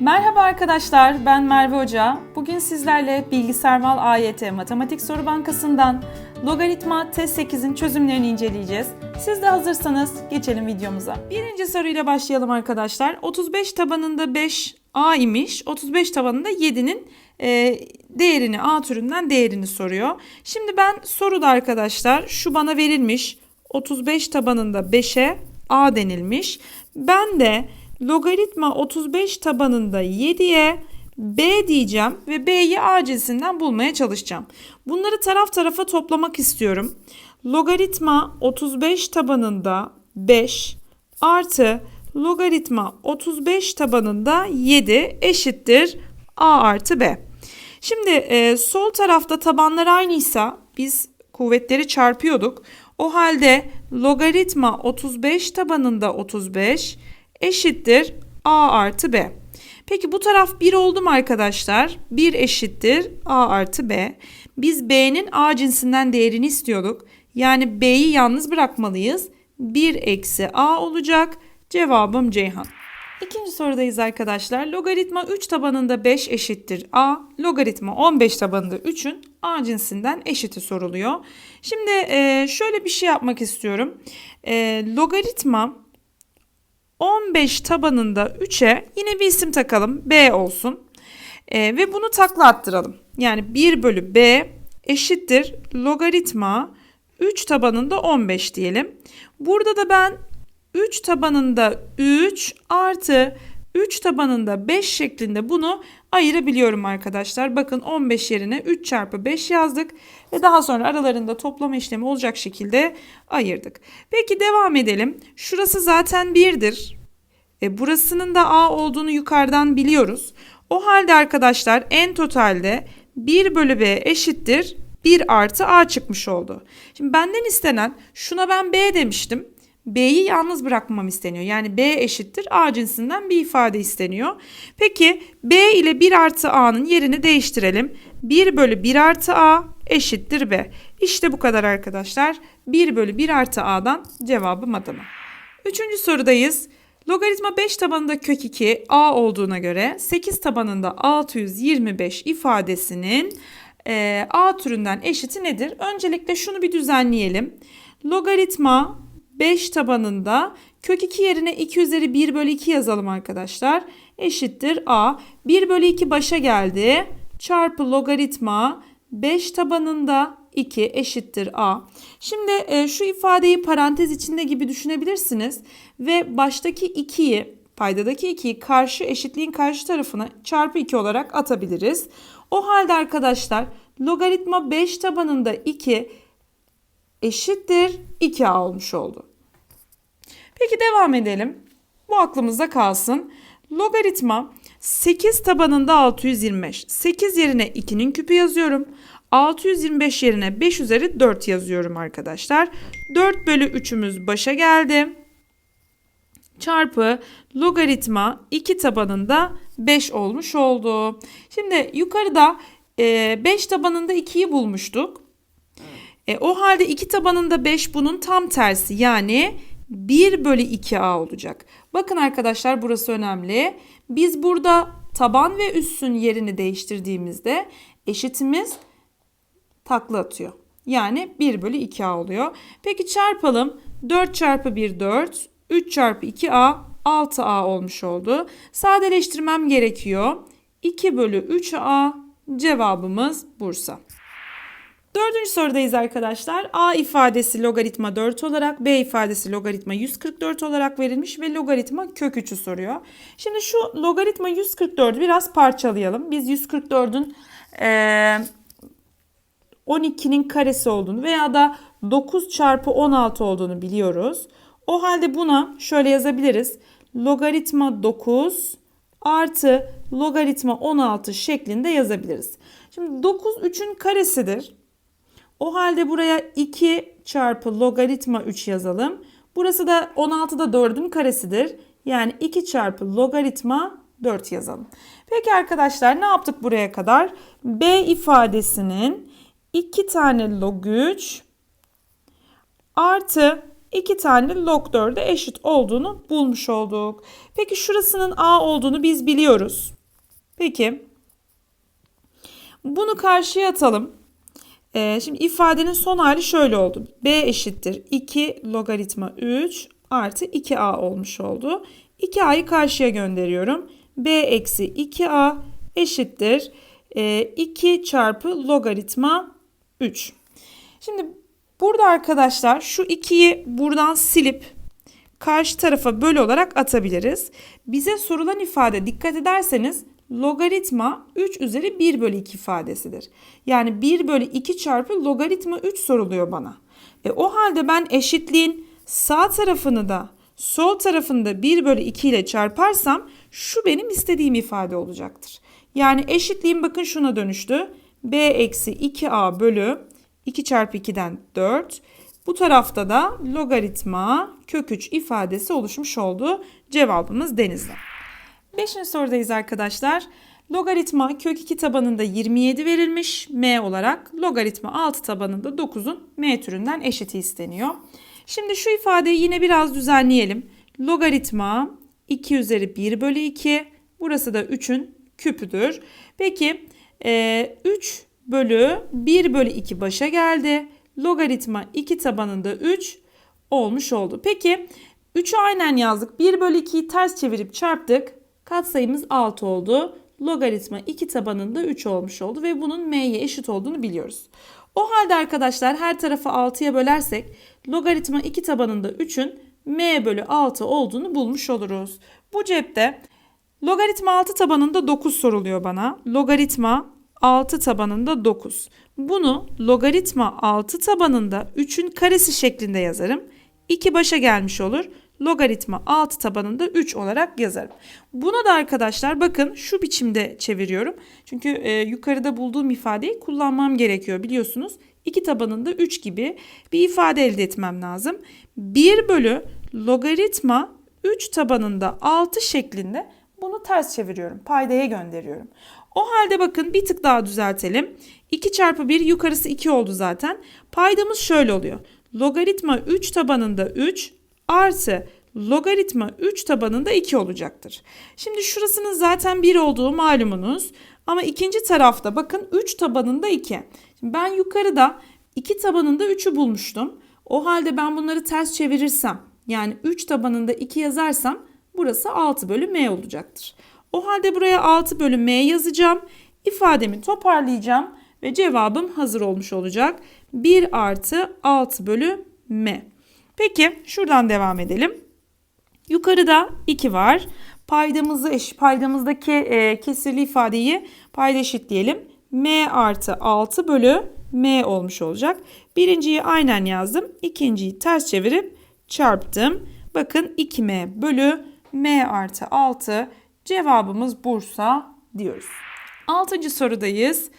Merhaba arkadaşlar, ben Merve Hoca. Bugün sizlerle Bilgisayarmal AYT Matematik Soru Bankası'ndan Logaritma Test 8'in çözümlerini inceleyeceğiz. Siz de hazırsanız geçelim videomuza. Birinci soruyla başlayalım arkadaşlar. 35 tabanında 5 A imiş, 35 tabanında 7'nin e, değerini, A türünden değerini soruyor. Şimdi ben soruda arkadaşlar şu bana verilmiş. 35 tabanında 5'e A denilmiş. Ben de logaritma 35 tabanında 7'ye B diyeceğim ve B'yi A cinsinden bulmaya çalışacağım. Bunları taraf tarafa toplamak istiyorum. Logaritma 35 tabanında 5 artı logaritma 35 tabanında 7 eşittir A artı B. Şimdi e, sol tarafta tabanlar aynıysa biz kuvvetleri çarpıyorduk. O halde logaritma 35 tabanında 35 eşittir A artı B. Peki bu taraf 1 oldu mu arkadaşlar? 1 eşittir A artı B. Biz B'nin A cinsinden değerini istiyorduk. Yani B'yi yalnız bırakmalıyız. 1 eksi A olacak. Cevabım Ceyhan. İkinci sorudayız arkadaşlar. Logaritma 3 tabanında 5 eşittir A. Logaritma 15 tabanında 3'ün A cinsinden eşiti soruluyor. Şimdi şöyle bir şey yapmak istiyorum. Logaritma 15 tabanında 3'e yine bir isim takalım. B olsun. E, ve bunu takla attıralım. Yani 1 bölü B eşittir logaritma 3 tabanında 15 diyelim. Burada da ben 3 tabanında 3 artı 3 tabanında 5 şeklinde bunu ayırabiliyorum arkadaşlar. Bakın 15 yerine 3 çarpı 5 yazdık ve daha sonra aralarında toplama işlemi olacak şekilde ayırdık. Peki devam edelim. Şurası zaten 1'dir. E, burasının da A olduğunu yukarıdan biliyoruz. O halde arkadaşlar en totalde 1 bölü B eşittir 1 artı A çıkmış oldu. Şimdi benden istenen şuna ben B demiştim. B'yi yalnız bırakmam isteniyor. Yani B eşittir A cinsinden bir ifade isteniyor. Peki B ile 1 artı A'nın yerini değiştirelim. 1 bölü 1 artı A eşittir B. İşte bu kadar arkadaşlar. 1 bölü 1 artı A'dan cevabım Adana. Üçüncü sorudayız. Logaritma 5 tabanında kök 2 A olduğuna göre 8 tabanında 625 ifadesinin e, A türünden eşiti nedir? Öncelikle şunu bir düzenleyelim. Logaritma 5 tabanında kök 2 yerine 2 üzeri 1 bölü 2 yazalım arkadaşlar. Eşittir A. 1 bölü 2 başa geldi. Çarpı logaritma 5 tabanında 2 eşittir A. Şimdi e, şu ifadeyi parantez içinde gibi düşünebilirsiniz. Ve baştaki 2'yi paydadaki 2'yi karşı eşitliğin karşı tarafına çarpı 2 olarak atabiliriz. O halde arkadaşlar logaritma 5 tabanında 2 eşittir 2A olmuş oldu. Peki devam edelim. Bu aklımızda kalsın. Logaritma 8 tabanında 625. 8 yerine 2'nin küpü yazıyorum. 625 yerine 5 üzeri 4 yazıyorum arkadaşlar. 4 bölü 3'ümüz başa geldi. Çarpı logaritma 2 tabanında 5 olmuş oldu. Şimdi yukarıda 5 tabanında 2'yi bulmuştuk. E, o halde 2 tabanında 5 bunun tam tersi yani 1 bölü 2a olacak. Bakın arkadaşlar burası önemli. Biz burada taban ve üssün yerini değiştirdiğimizde eşitimiz takla atıyor. Yani 1 bölü 2a oluyor. Peki çarpalım. 4 çarpı 1 4. 3 çarpı 2a 6a olmuş oldu. Sadeleştirmem gerekiyor. 2 bölü 3a cevabımız Bursa. Dördüncü sorudayız arkadaşlar. A ifadesi logaritma 4 olarak, B ifadesi logaritma 144 olarak verilmiş ve logaritma kök 3'ü soruyor. Şimdi şu logaritma 144'ü biraz parçalayalım. Biz 144'ün ee, 12'nin karesi olduğunu veya da 9 çarpı 16 olduğunu biliyoruz. O halde buna şöyle yazabiliriz. Logaritma 9 artı logaritma 16 şeklinde yazabiliriz. Şimdi 9 3'ün karesidir. O halde buraya 2 çarpı logaritma 3 yazalım. Burası da 16 da 4'ün karesidir. Yani 2 çarpı logaritma 4 yazalım. Peki arkadaşlar ne yaptık buraya kadar? B ifadesinin 2 tane log 3 artı iki tane log 4'e eşit olduğunu bulmuş olduk. Peki şurasının a olduğunu biz biliyoruz. Peki bunu karşıya atalım. Ee, şimdi ifadenin son hali şöyle oldu. b eşittir 2 logaritma 3 artı 2a olmuş oldu. 2a'yı karşıya gönderiyorum. b eksi 2a eşittir 2 e, çarpı logaritma 3. Şimdi burada arkadaşlar şu 2'yi buradan silip karşı tarafa böl olarak atabiliriz. Bize sorulan ifade dikkat ederseniz logaritma 3 üzeri 1 bölü 2 ifadesidir. Yani 1 bölü 2 çarpı logaritma 3 soruluyor bana. E, o halde ben eşitliğin sağ tarafını da sol tarafını da 1 bölü 2 ile çarparsam şu benim istediğim ifade olacaktır. Yani eşitliğim bakın şuna dönüştü. b eksi 2a bölü 2 çarpı 2'den 4. Bu tarafta da logaritma kök 3 ifadesi oluşmuş oldu. Cevabımız denizli. Beşinci sorudayız arkadaşlar. Logaritma kök 2 tabanında 27 verilmiş m olarak logaritma 6 tabanında 9'un m türünden eşiti isteniyor. Şimdi şu ifadeyi yine biraz düzenleyelim. Logaritma 2 üzeri 1 bölü 2 burası da 3'ün küpüdür. Peki 3 bölü 1 bölü 2 başa geldi. Logaritma 2 tabanında 3 olmuş oldu. Peki 3'ü aynen yazdık. 1 bölü 2'yi ters çevirip çarptık. Katsayımız 6 oldu. Logaritma 2 tabanında 3 olmuş oldu ve bunun m'ye eşit olduğunu biliyoruz. O halde arkadaşlar her tarafı 6'ya bölersek logaritma 2 tabanında 3'ün m bölü 6 olduğunu bulmuş oluruz. Bu cepte logaritma 6 tabanında 9 soruluyor bana. Logaritma 6 tabanında 9. Bunu logaritma 6 tabanında 3'ün karesi şeklinde yazarım. 2 başa gelmiş olur logaritma 6 tabanında 3 olarak yazarım. Buna da arkadaşlar bakın şu biçimde çeviriyorum. Çünkü e, yukarıda bulduğum ifadeyi kullanmam gerekiyor biliyorsunuz. 2 tabanında 3 gibi bir ifade elde etmem lazım. 1 bölü logaritma 3 tabanında 6 şeklinde bunu ters çeviriyorum. Paydaya gönderiyorum. O halde bakın bir tık daha düzeltelim. 2 çarpı 1 yukarısı 2 oldu zaten. Paydamız şöyle oluyor. Logaritma 3 tabanında 3 artı logaritma 3 tabanında 2 olacaktır. Şimdi şurasının zaten 1 olduğu malumunuz. Ama ikinci tarafta bakın 3 tabanında 2. Şimdi ben yukarıda 2 tabanında 3'ü bulmuştum. O halde ben bunları ters çevirirsem yani 3 tabanında 2 yazarsam burası 6 bölü m olacaktır. O halde buraya 6 bölü m yazacağım. İfademi toparlayacağım ve cevabım hazır olmuş olacak. 1 artı 6 bölü m. Peki şuradan devam edelim. Yukarıda 2 var. Paydamızı eş, paydamızdaki e, kesirli ifadeyi payda eşitleyelim. m artı 6 bölü m olmuş olacak. Birinciyi aynen yazdım. İkinciyi ters çevirip çarptım. Bakın 2m bölü m artı 6 cevabımız Bursa diyoruz. Altıncı sorudayız.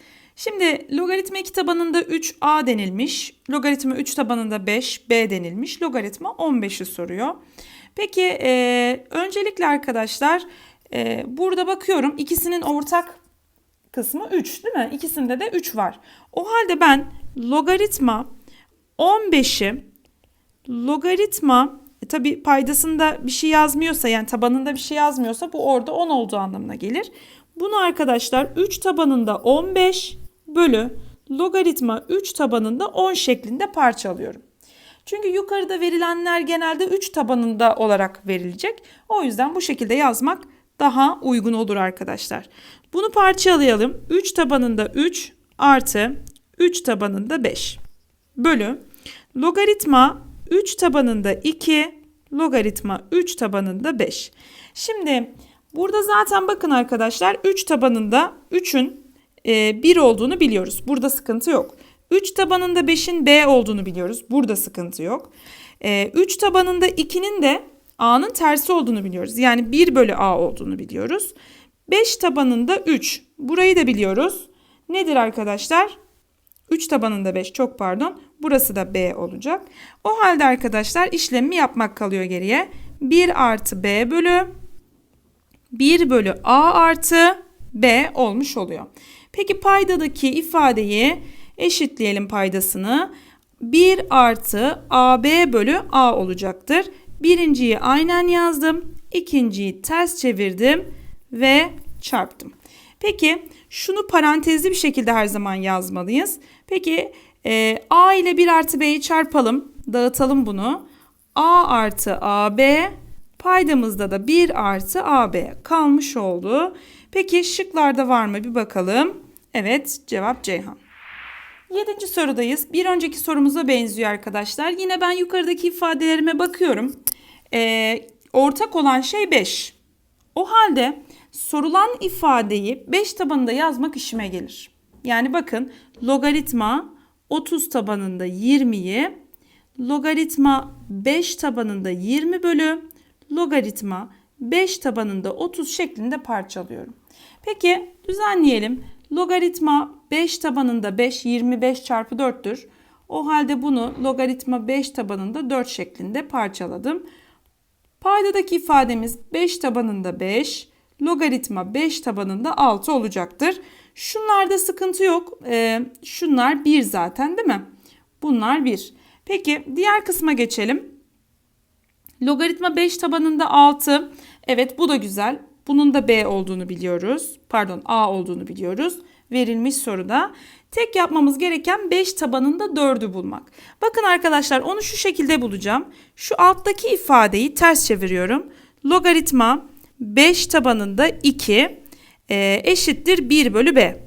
Şimdi logaritma 2 tabanında 3a denilmiş. Logaritma 3 tabanında 5b denilmiş. Logaritma 15'i soruyor. Peki e, öncelikle arkadaşlar e, burada bakıyorum ikisinin ortak kısmı 3 değil mi? İkisinde de 3 var. O halde ben logaritma 15'i logaritma e, tabi paydasında bir şey yazmıyorsa yani tabanında bir şey yazmıyorsa bu orada 10 olduğu anlamına gelir. Bunu arkadaşlar 3 tabanında 15 bölü logaritma 3 tabanında 10 şeklinde parçalıyorum. Çünkü yukarıda verilenler genelde 3 tabanında olarak verilecek. O yüzden bu şekilde yazmak daha uygun olur arkadaşlar. Bunu parçalayalım. 3 tabanında 3 artı 3 tabanında 5 bölü logaritma 3 tabanında 2 logaritma 3 tabanında 5. Şimdi burada zaten bakın arkadaşlar 3 tabanında 3'ün e, 1 olduğunu biliyoruz. Burada sıkıntı yok. 3 tabanında 5'in B olduğunu biliyoruz. Burada sıkıntı yok. E, 3 tabanında 2'nin de A'nın tersi olduğunu biliyoruz. Yani 1 bölü A olduğunu biliyoruz. 5 tabanında 3. Burayı da biliyoruz. Nedir arkadaşlar? 3 tabanında 5 çok pardon. Burası da B olacak. O halde arkadaşlar işlemi yapmak kalıyor geriye. 1 artı B bölü 1 bölü A artı B olmuş oluyor. Peki paydadaki ifadeyi eşitleyelim paydasını. 1 artı AB bölü A olacaktır. Birinciyi aynen yazdım. ikinciyi ters çevirdim ve çarptım. Peki şunu parantezli bir şekilde her zaman yazmalıyız. Peki e, A ile 1 artı B'yi çarpalım. Dağıtalım bunu. A artı AB paydamızda da 1 artı AB kalmış oldu. Peki şıklarda var mı bir bakalım. Evet cevap Ceyhan. Yedinci sorudayız. Bir önceki sorumuza benziyor arkadaşlar. Yine ben yukarıdaki ifadelerime bakıyorum. Ee, ortak olan şey 5. O halde sorulan ifadeyi 5 tabanında yazmak işime gelir. Yani bakın logaritma 30 tabanında 20'yi logaritma 5 tabanında 20 bölü logaritma 5 tabanında 30 şeklinde parçalıyorum. Peki düzenleyelim. Logaritma 5 tabanında 5 25 çarpı 4'tür. O halde bunu logaritma 5 tabanında 4 şeklinde parçaladım. Paydadaki ifademiz 5 tabanında 5, logaritma 5 tabanında 6 olacaktır. Şunlarda sıkıntı yok. Ee, şunlar 1 zaten değil mi? Bunlar 1. Peki diğer kısma geçelim. Logaritma 5 tabanında 6. Evet bu da güzel. Bunun da B olduğunu biliyoruz. Pardon A olduğunu biliyoruz. Verilmiş soruda. Tek yapmamız gereken 5 tabanında 4'ü bulmak. Bakın arkadaşlar onu şu şekilde bulacağım. Şu alttaki ifadeyi ters çeviriyorum. Logaritma 5 tabanında 2 e, eşittir 1 bölü B.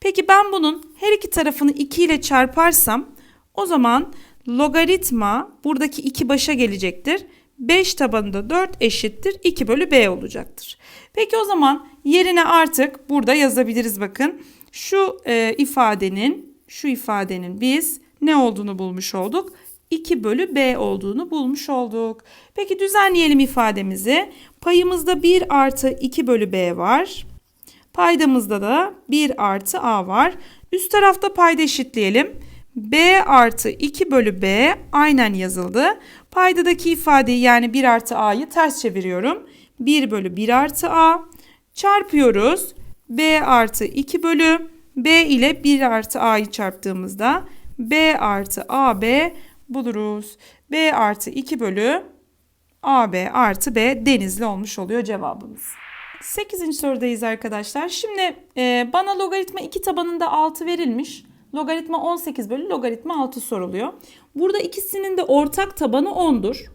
Peki ben bunun her iki tarafını 2 ile çarparsam o zaman logaritma buradaki 2 başa gelecektir. 5 tabanında 4 eşittir 2 bölü B olacaktır. Peki o zaman yerine artık burada yazabiliriz bakın. Şu e, ifadenin şu ifadenin biz ne olduğunu bulmuş olduk. 2 bölü B olduğunu bulmuş olduk. Peki düzenleyelim ifademizi. Payımızda 1 artı 2 bölü B var. Paydamızda da 1 artı A var. Üst tarafta payda eşitleyelim. B artı 2 bölü B aynen yazıldı. Paydadaki ifadeyi yani 1 artı A'yı ters çeviriyorum. 1 bölü 1 artı A çarpıyoruz. B artı 2 bölü B ile 1 artı A'yı çarptığımızda B artı AB buluruz. B artı 2 bölü AB artı B denizli olmuş oluyor cevabımız. 8. sorudayız arkadaşlar. Şimdi e, bana logaritma 2 tabanında 6 verilmiş. Logaritma 18 bölü logaritma 6 soruluyor. Burada ikisinin de ortak tabanı 10'dur.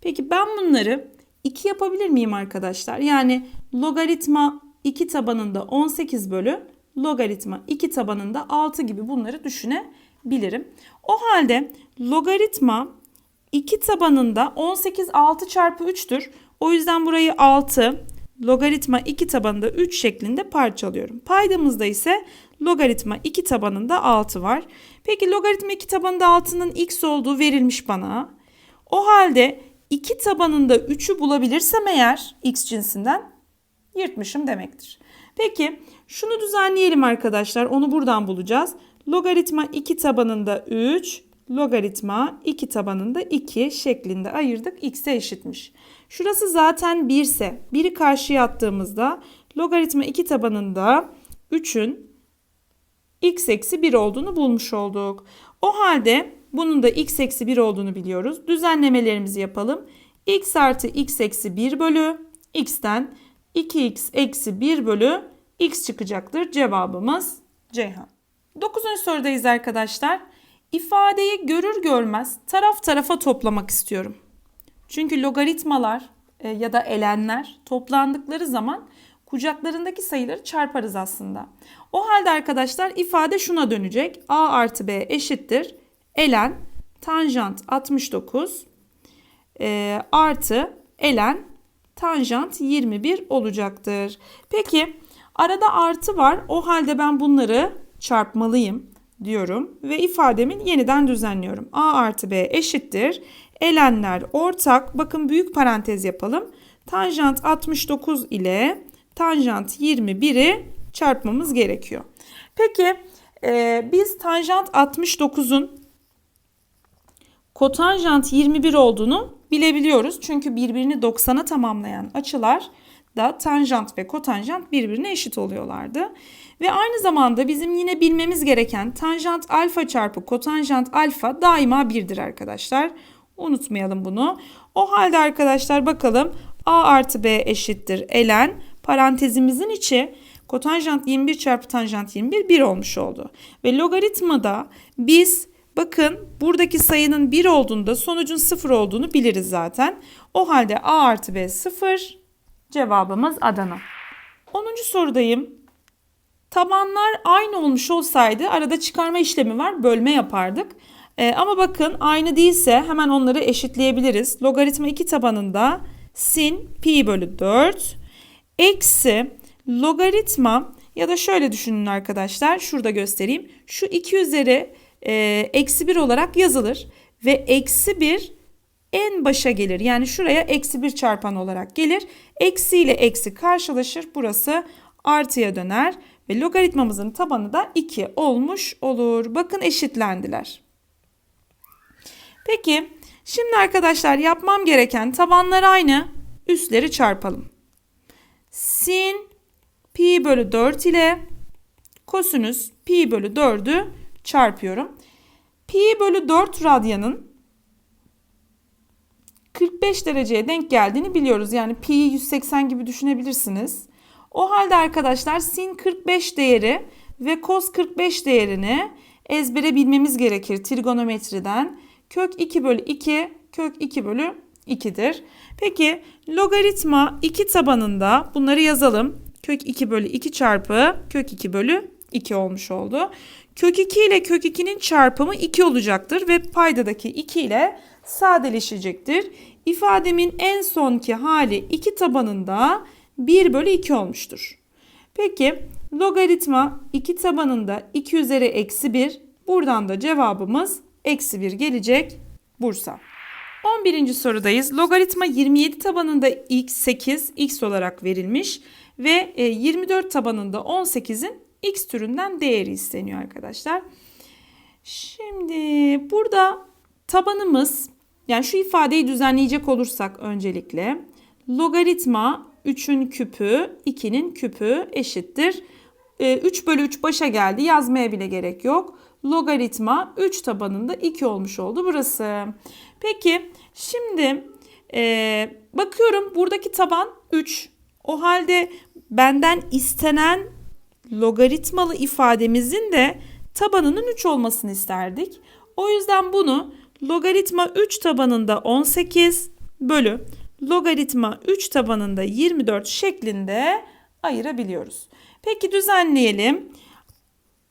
Peki ben bunları 2 yapabilir miyim arkadaşlar? Yani logaritma 2 tabanında 18 bölü logaritma 2 tabanında 6 gibi bunları düşünebilirim. O halde logaritma 2 tabanında 18 6 çarpı 3'tür. O yüzden burayı 6 logaritma 2 tabanında 3 şeklinde parçalıyorum. Paydamızda ise logaritma 2 tabanında 6 var. Peki logaritma 2 tabanında 6'nın x olduğu verilmiş bana. O halde 2 tabanında 3'ü bulabilirsem eğer x cinsinden yırtmışım demektir. Peki şunu düzenleyelim arkadaşlar. Onu buradan bulacağız. Logaritma 2 tabanında 3, logaritma 2 tabanında 2 şeklinde ayırdık. x'e eşitmiş. Şurası zaten 1 ise 1'i karşıya attığımızda logaritma 2 tabanında 3'ün x eksi 1 olduğunu bulmuş olduk. O halde bunun da x eksi 1 olduğunu biliyoruz. Düzenlemelerimizi yapalım. x artı x eksi 1 bölü x'ten 2x eksi 1 bölü x çıkacaktır. Cevabımız Ceyhan. 9. sorudayız arkadaşlar. İfadeyi görür görmez taraf tarafa toplamak istiyorum. Çünkü logaritmalar e, ya da elenler toplandıkları zaman kucaklarındaki sayıları çarparız aslında. O halde arkadaşlar ifade şuna dönecek. A artı B eşittir. Elen tanjant 69 e, artı elen tanjant 21 olacaktır. Peki arada artı var. O halde ben bunları çarpmalıyım diyorum ve ifademin yeniden düzenliyorum. A artı B eşittir. Elenler ortak. Bakın büyük parantez yapalım. Tanjant 69 ile tanjant 21'i çarpmamız gerekiyor. Peki e, biz tanjant 69'un kotanjant 21 olduğunu bilebiliyoruz. Çünkü birbirini 90'a tamamlayan açılar da tanjant ve kotanjant birbirine eşit oluyorlardı. Ve aynı zamanda bizim yine bilmemiz gereken tanjant alfa çarpı kotanjant alfa daima birdir arkadaşlar. Unutmayalım bunu. O halde arkadaşlar bakalım a artı b eşittir ln parantezimizin içi kotanjant 21 çarpı tanjant 21 1 olmuş oldu. Ve logaritmada biz bakın buradaki sayının 1 olduğunda sonucun 0 olduğunu biliriz zaten. O halde a artı b 0 cevabımız Adana. 10. sorudayım. Tabanlar aynı olmuş olsaydı arada çıkarma işlemi var bölme yapardık. Ee, ama bakın aynı değilse hemen onları eşitleyebiliriz. Logaritma 2 tabanında sin pi bölü 4 eksi logaritma ya da şöyle düşünün arkadaşlar şurada göstereyim. Şu 2 üzeri e, eksi 1 olarak yazılır ve eksi 1 en başa gelir. Yani şuraya eksi 1 çarpan olarak gelir. Eksi ile eksi karşılaşır. Burası artıya döner ve logaritmamızın tabanı da 2 olmuş olur. Bakın eşitlendiler. Peki şimdi arkadaşlar yapmam gereken tabanlar aynı. Üstleri çarpalım. Sin pi bölü 4 ile kosinüs pi bölü 4'ü çarpıyorum. Pi bölü 4 radyanın 45 dereceye denk geldiğini biliyoruz. Yani pi'yi 180 gibi düşünebilirsiniz. O halde arkadaşlar sin 45 değeri ve cos 45 değerini ezbere bilmemiz gerekir trigonometriden. Kök 2 bölü 2 kök 2 bölü 2'dir. Peki logaritma 2 tabanında bunları yazalım. Kök 2 bölü 2 çarpı kök 2 bölü 2 olmuş oldu. Kök 2 ile kök 2'nin çarpımı 2 olacaktır ve paydadaki 2 ile sadeleşecektir. İfademin en sonki hali 2 tabanında 1 bölü 2 olmuştur. Peki logaritma 2 tabanında 2 üzeri eksi 1 buradan da cevabımız eksi 1 gelecek Bursa. 11. sorudayız. Logaritma 27 tabanında x 8 x olarak verilmiş ve 24 e, tabanında 18'in x türünden değeri isteniyor arkadaşlar. Şimdi burada tabanımız yani şu ifadeyi düzenleyecek olursak öncelikle logaritma 3'ün küpü 2'nin küpü eşittir. 3 bölü 3 başa geldi yazmaya bile gerek yok. Logaritma 3 tabanında 2 olmuş oldu burası. Peki şimdi e, bakıyorum buradaki taban 3. O halde benden istenen logaritmalı ifademizin de tabanının 3 olmasını isterdik. O yüzden bunu logaritma 3 tabanında 18 bölü logaritma 3 tabanında 24 şeklinde ayırabiliyoruz. Peki düzenleyelim.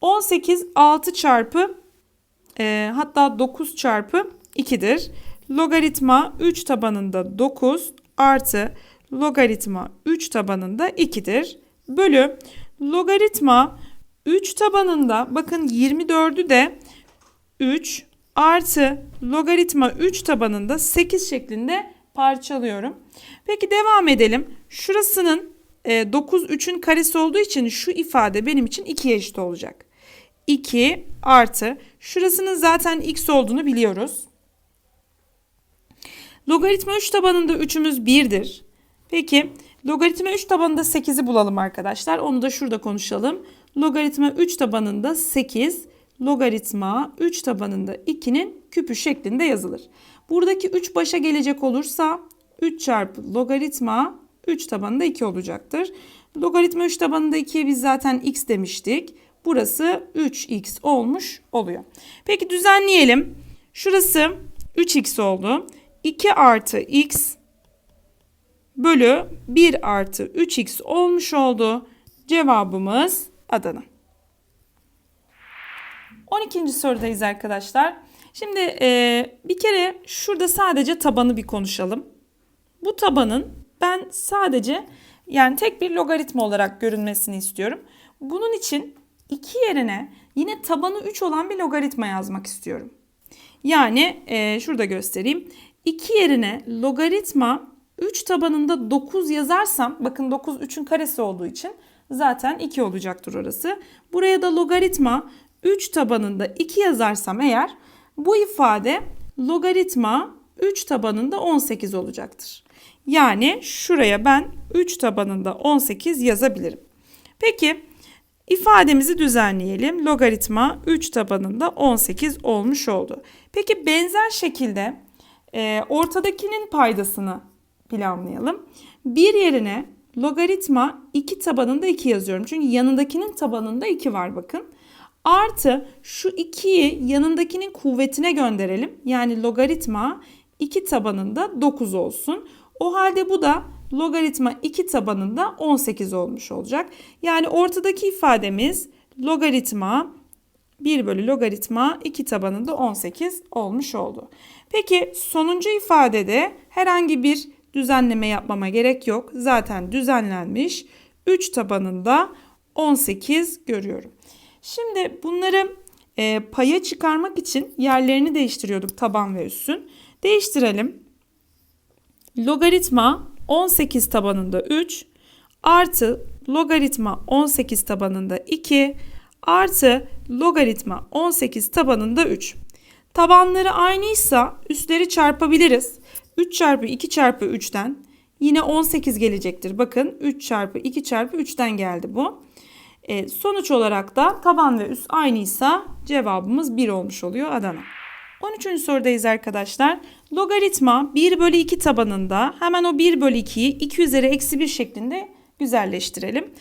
18 6 çarpı e, hatta 9 çarpı 2'dir. Logaritma 3 tabanında 9 artı logaritma 3 tabanında 2'dir. Bölü logaritma 3 tabanında bakın 24'ü de 3 artı logaritma 3 tabanında 8 şeklinde parçalıyorum. Peki devam edelim. Şurasının 9 e, 3'ün karesi olduğu için şu ifade benim için 2'ye eşit olacak. 2 artı şurasının zaten x olduğunu biliyoruz. Logaritma 3 tabanında 3'ümüz 1'dir. Peki logaritma 3 tabanında 8'i bulalım arkadaşlar. Onu da şurada konuşalım. Logaritma 3 tabanında 8 logaritma 3 tabanında 2'nin küpü şeklinde yazılır. Buradaki 3 başa gelecek olursa 3 çarpı logaritma 3 tabanında 2 olacaktır. Logaritma 3 tabanında 2'ye biz zaten x demiştik. Burası 3x olmuş oluyor. Peki düzenleyelim. Şurası 3x oldu. 2 artı x bölü 1 artı 3x olmuş oldu. Cevabımız Adana. 12. sorudayız arkadaşlar. Şimdi e, bir kere şurada sadece tabanı bir konuşalım. Bu tabanın ben sadece yani tek bir logaritma olarak görünmesini istiyorum. Bunun için 2 yerine yine tabanı 3 olan bir logaritma yazmak istiyorum. Yani e, şurada göstereyim. 2 yerine logaritma 3 tabanında 9 yazarsam bakın 9 3'ün karesi olduğu için zaten 2 olacaktır orası. Buraya da logaritma 3 tabanında 2 yazarsam eğer bu ifade logaritma 3 tabanında 18 olacaktır. Yani şuraya ben 3 tabanında 18 yazabilirim. Peki ifademizi düzenleyelim. Logaritma 3 tabanında 18 olmuş oldu. Peki benzer şekilde e, ortadakinin paydasını planlayalım. Bir yerine logaritma 2 tabanında 2 yazıyorum. Çünkü yanındakinin tabanında 2 var bakın. Artı şu 2'yi yanındakinin kuvvetine gönderelim. Yani logaritma 2 tabanında 9 olsun. O halde bu da logaritma 2 tabanında 18 olmuş olacak. Yani ortadaki ifademiz logaritma 1 bölü logaritma 2 tabanında 18 olmuş oldu. Peki sonuncu ifadede herhangi bir düzenleme yapmama gerek yok. Zaten düzenlenmiş. 3 tabanında 18 görüyorum. Şimdi bunları e, paya çıkarmak için yerlerini değiştiriyorduk taban ve üssün. Değiştirelim. Logaritma 18 tabanında 3 artı logaritma 18 tabanında 2 artı logaritma 18 tabanında 3. Tabanları aynıysa üstleri çarpabiliriz. 3 çarpı 2 çarpı 3'ten yine 18 gelecektir. Bakın 3 çarpı 2 çarpı 3'ten geldi bu. E, sonuç olarak da taban ve üst aynıysa cevabımız 1 olmuş oluyor Adana. 13. sorudayız arkadaşlar. Logaritma 1 bölü 2 tabanında hemen o 1 bölü 2'yi 2 üzeri eksi 1 şeklinde güzelleştirelim.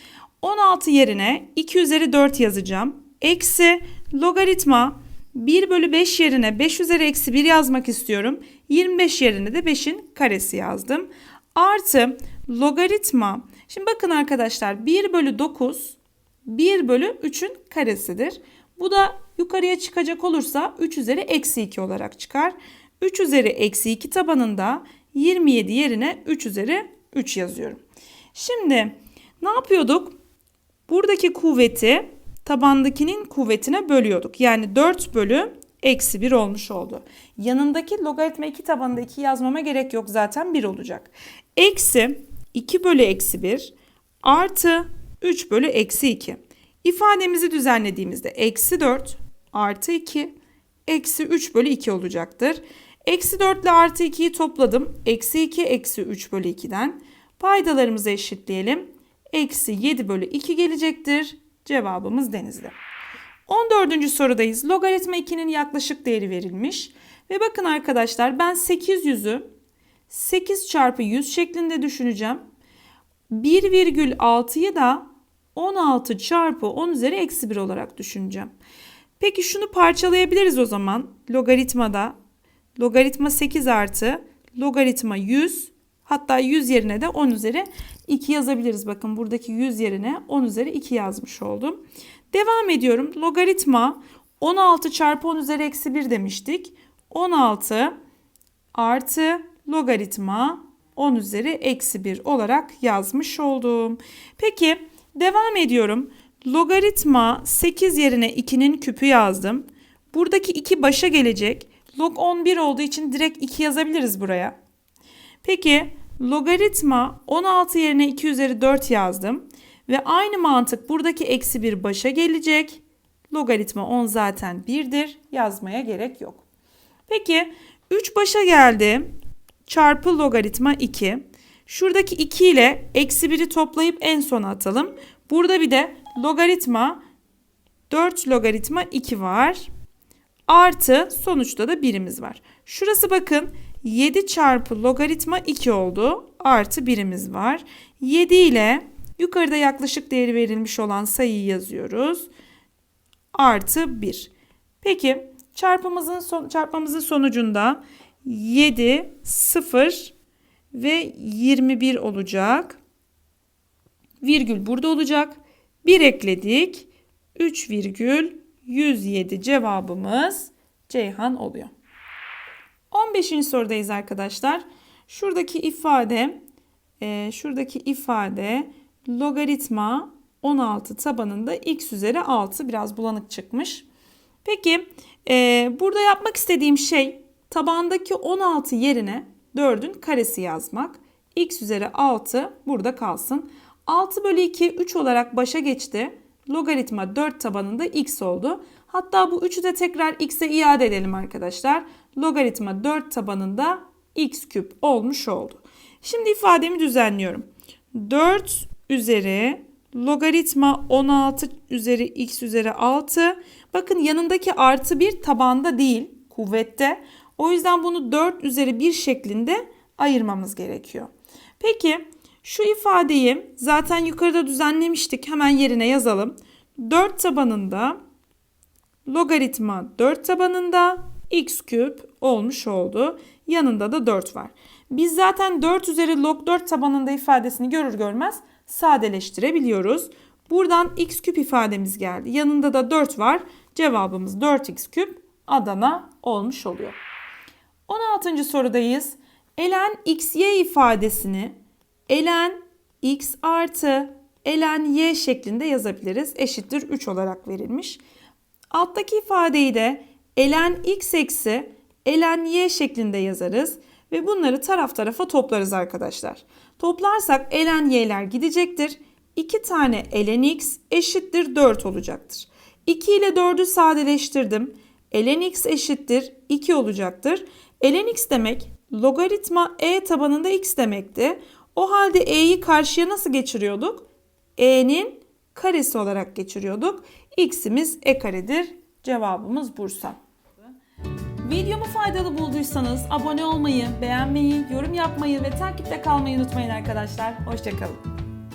16 yerine 2 üzeri 4 yazacağım. Eksi logaritma 1 bölü 5 yerine 5 üzeri eksi 1 yazmak istiyorum. 25 yerine de 5'in karesi yazdım. Artı logaritma. Şimdi bakın arkadaşlar 1 bölü 9 1 bölü 3'ün karesidir. Bu da yukarıya çıkacak olursa 3 üzeri eksi 2 olarak çıkar. 3 üzeri eksi 2 tabanında 27 yerine 3 üzeri 3 yazıyorum. Şimdi ne yapıyorduk? Buradaki kuvveti tabandakinin kuvvetine bölüyorduk. Yani 4 bölü eksi 1 olmuş oldu. Yanındaki logaritma 2 tabanında 2 yazmama gerek yok zaten 1 olacak. Eksi 2 bölü eksi 1 artı 3 bölü eksi 2. İfademizi düzenlediğimizde eksi 4 artı 2 eksi 3 bölü 2 olacaktır. Eksi 4 ile artı 2'yi topladım. Eksi 2 eksi 3 bölü 2'den. Paydalarımızı eşitleyelim. Eksi 7 bölü 2 gelecektir. Cevabımız denizli. 14. sorudayız. Logaritma 2'nin yaklaşık değeri verilmiş. Ve bakın arkadaşlar ben 800'ü 8 çarpı 100 şeklinde düşüneceğim. 1,6'yı da 16 çarpı 10 üzeri eksi 1 olarak düşüneceğim. Peki şunu parçalayabiliriz o zaman. Logaritmada logaritma 8 artı logaritma 100 hatta 100 yerine de 10 üzeri 2 yazabiliriz. Bakın buradaki 100 yerine 10 üzeri 2 yazmış oldum. Devam ediyorum. Logaritma 16 çarpı 10 üzeri eksi 1 demiştik. 16 artı logaritma 10 üzeri eksi 1 olarak yazmış oldum. Peki devam ediyorum. Logaritma 8 yerine 2'nin küpü yazdım. Buradaki 2 başa gelecek. Log 11 olduğu için direkt 2 yazabiliriz buraya. Peki logaritma 16 yerine 2 üzeri 4 yazdım. Ve aynı mantık buradaki eksi 1 başa gelecek. Logaritma 10 zaten 1'dir. Yazmaya gerek yok. Peki 3 başa geldi. Çarpı logaritma 2. Şuradaki 2 ile eksi 1'i toplayıp en sona atalım. Burada bir de logaritma 4 logaritma 2 var. Artı sonuçta da birimiz var. Şurası bakın 7 çarpı logaritma 2 oldu. Artı birimiz var. 7 ile yukarıda yaklaşık değeri verilmiş olan sayıyı yazıyoruz. Artı 1. Peki çarpımızın son, çarpmamızın sonucunda 7, 0 ve 21 olacak. Virgül burada olacak. 1 ekledik. 3 virgül 107 cevabımız Ceyhan oluyor. 15. sorudayız arkadaşlar. Şuradaki ifade e, şuradaki ifade logaritma 16 tabanında x üzeri 6 biraz bulanık çıkmış. Peki e, burada yapmak istediğim şey tabandaki 16 yerine 4'ün karesi yazmak. x üzeri 6 burada kalsın. 6 bölü 2 3 olarak başa geçti. Logaritma 4 tabanında x oldu. Hatta bu 3'ü de tekrar x'e iade edelim arkadaşlar. Logaritma 4 tabanında x küp olmuş oldu. Şimdi ifademi düzenliyorum. 4 üzeri logaritma 16 üzeri x üzeri 6. Bakın yanındaki artı 1 tabanda değil kuvvette. O yüzden bunu 4 üzeri 1 şeklinde ayırmamız gerekiyor. Peki şu ifadeyi zaten yukarıda düzenlemiştik. Hemen yerine yazalım. 4 tabanında logaritma 4 tabanında x küp olmuş oldu. Yanında da 4 var. Biz zaten 4 üzeri log 4 tabanında ifadesini görür görmez sadeleştirebiliyoruz. Buradan x küp ifademiz geldi. Yanında da 4 var. Cevabımız 4x küp Adana olmuş oluyor. 16. sorudayız. Elen xy ifadesini elen x artı elen y şeklinde yazabiliriz. Eşittir 3 olarak verilmiş. Alttaki ifadeyi de elen x eksi elen y şeklinde yazarız. Ve bunları taraf tarafa toplarız arkadaşlar. Toplarsak elen y'ler gidecektir. 2 tane elen x eşittir 4 olacaktır. 2 ile 4'ü sadeleştirdim. ln x eşittir 2 olacaktır. ln x demek logaritma e tabanında x demekti. O halde e'yi karşıya nasıl geçiriyorduk? e'nin karesi olarak geçiriyorduk. x'imiz e karedir. Cevabımız Bursa. Videomu faydalı bulduysanız abone olmayı, beğenmeyi, yorum yapmayı ve takipte kalmayı unutmayın arkadaşlar. Hoşçakalın.